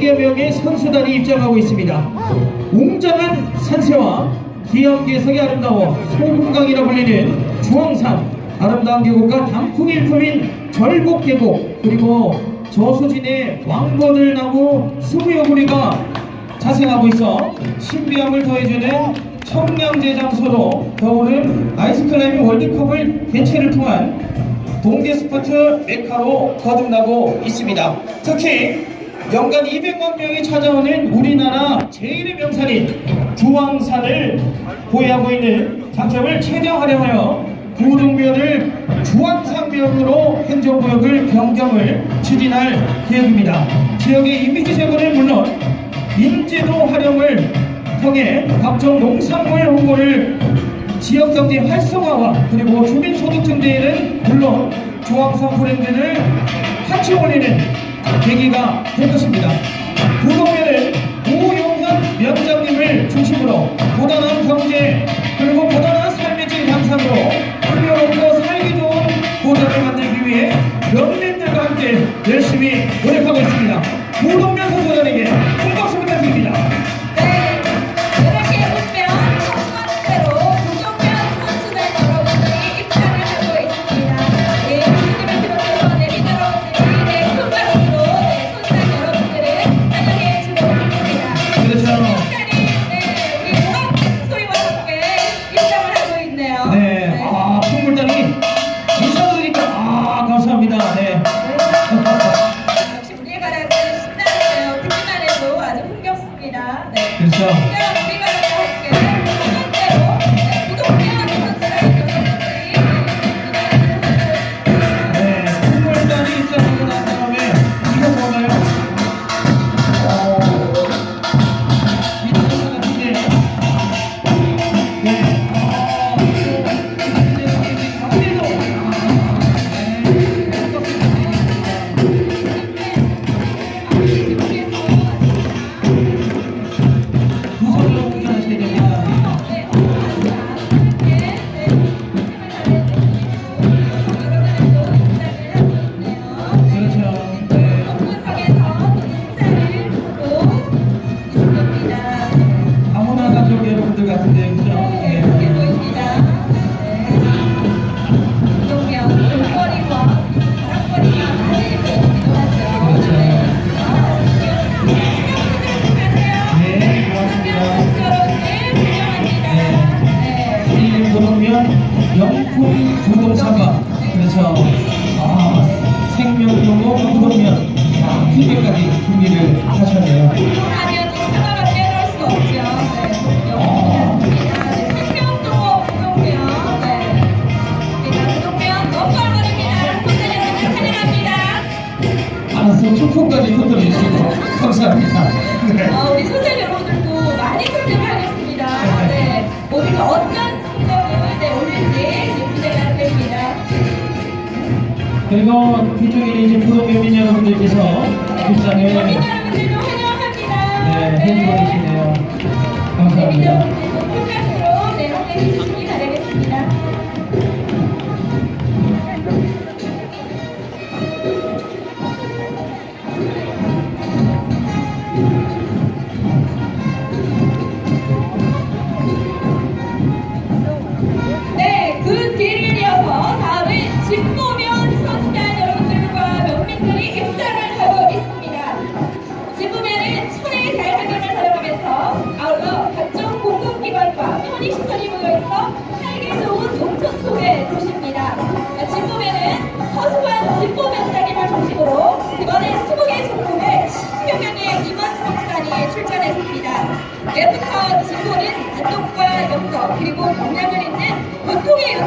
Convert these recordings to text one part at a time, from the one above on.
104개 명의 선수단이 입장하고 있습니다. 웅장한 산세와 기암괴석의 아름다워 소금강이라 불리는 주황산, 아름다운 계곡과 단풍 일품인 절곡계곡, 그리고 저수진의 왕벌을 나무 수무여구리가 자생하고 있어 신비함을 더해주는 청량제 장소로 더오는 아이스클라이밍 월드컵을 개최를 통한 동계 스포츠 메카로 거듭나고 있습니다. 특히 연간 200만 명이 찾아오는 우리나라 제일의 명산인 주황산을 보유하고 있는 장점을 최대 활용하여 부동면을 주황산면으로 행정구역을 변경을 추진할 계획입니다. 지역의 이미지 제고는 물론 인재도 활용을 통해 각종 농산물 홍보를 지역경제 활성화와 그리고 주민소득 증대에는 물론 주황산 브랜드를 같이 올리는 계기가 될 것입니다. 그리고 뒤쪽에 있는 이제 부동교민 여러분들께서 극장에 네, 네, 해주고 계시네요. 감사합니다.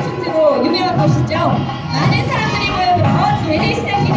축제로 유명한 곳이죠. 많은 사람들이 모여들어 재래시장이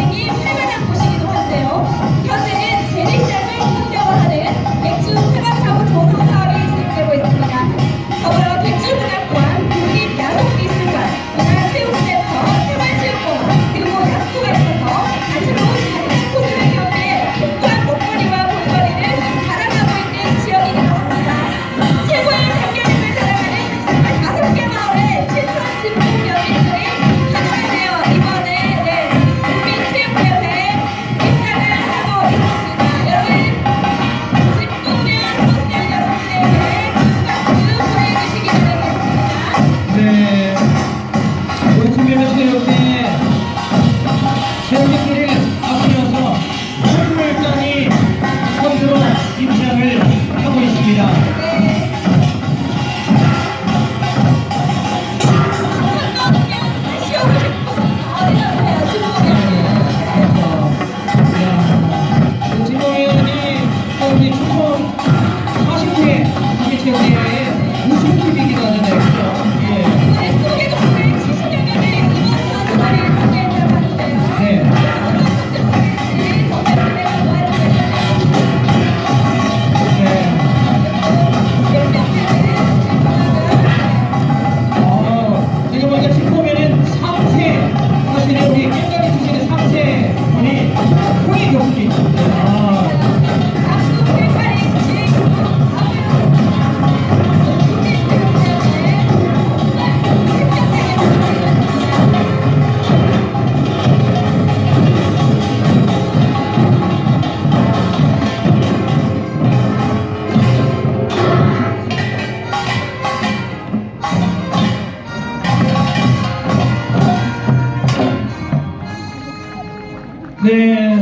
네,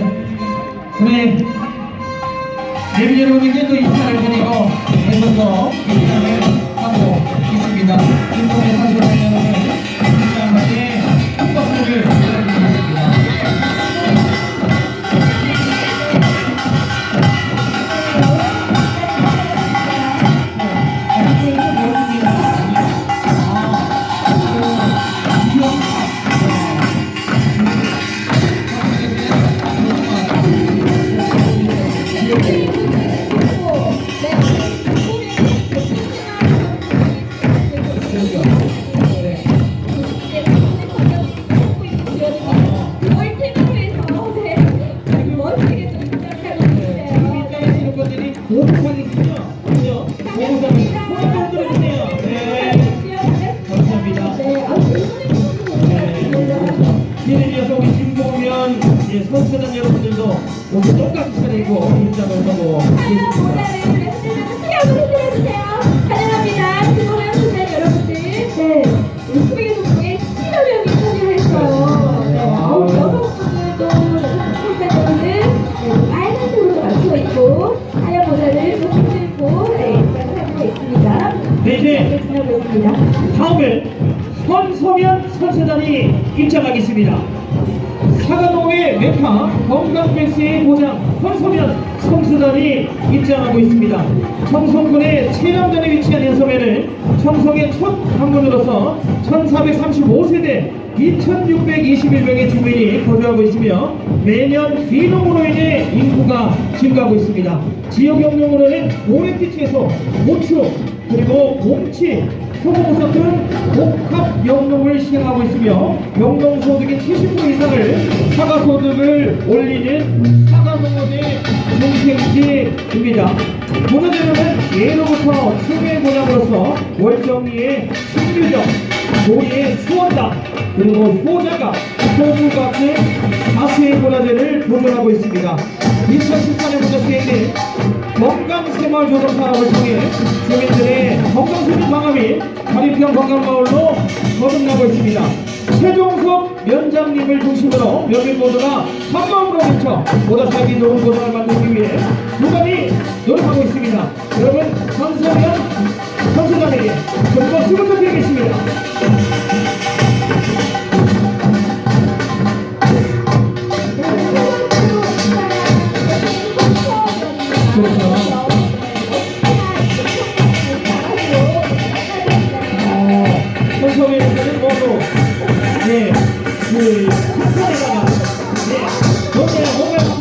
우리 예비 여러분에게 또 인사를 드리고 네, 계속서 인사를 하고 있습니다. 김동현 예, 선수단 여러분들도 모두 똑같이 차리고 입장을 또 흔들고 네. 다음은 손소면 선수단이 입장하겠습니다. 사과 동의 메카 건강백세의 고장 손소면 선수단이 입장하고 있습니다. 청송군의 최남단에 위치한 연서면은 청송의 첫 방문으로서 1435세대 2621명의 주민이 거주하고 있으며 매년 비농으로 인해 인구가 증가하고 있습니다. 지역 영농으로는 오렌지 채소, 고추, 그리고 곰치, 등 복합 영농을 시행하고 있으며 영농 소득의 70% 이상을 사과 소득을 올리는 사과 농업의 중심지입니다. 문화재는 예로부터 추계 문화로서 월정리의 신유정, 고리의 수원당, 그리고 소부 같은 다수의 문화재를 보존하고 있습니다. 2014년부터 시행된 건강생활 조성 사업을 통해 주민들의 건강수준 및 자립형 건강마을로 거듭나고 있습니다. 최종석 면장님을 중심으로 면민 모두가 한마음으로 외쳐 보다 살기 좋은 고생을 만들기 위해 무관히 노력하고 있습니다. 선수면에서는 모두 네, 그 한산에다가 네, 거기에 몸을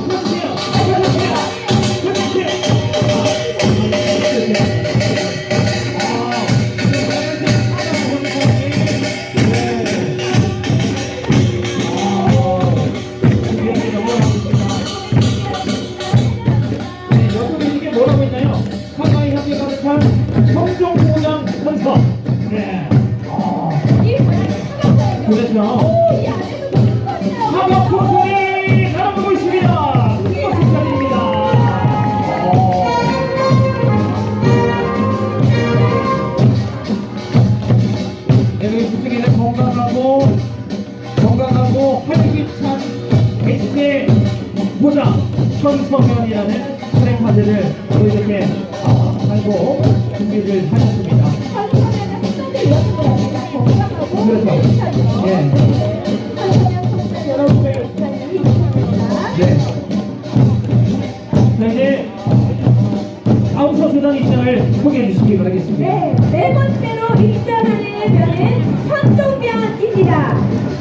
트랙카드를 또 이렇게 아, 달고 준비를 하셨습니다. 네. 자, 이제 다음 선수단 입장을 소개해 주시기 바라겠습니다. 네, 네 번째로 입장하는 면은 현동변입니다.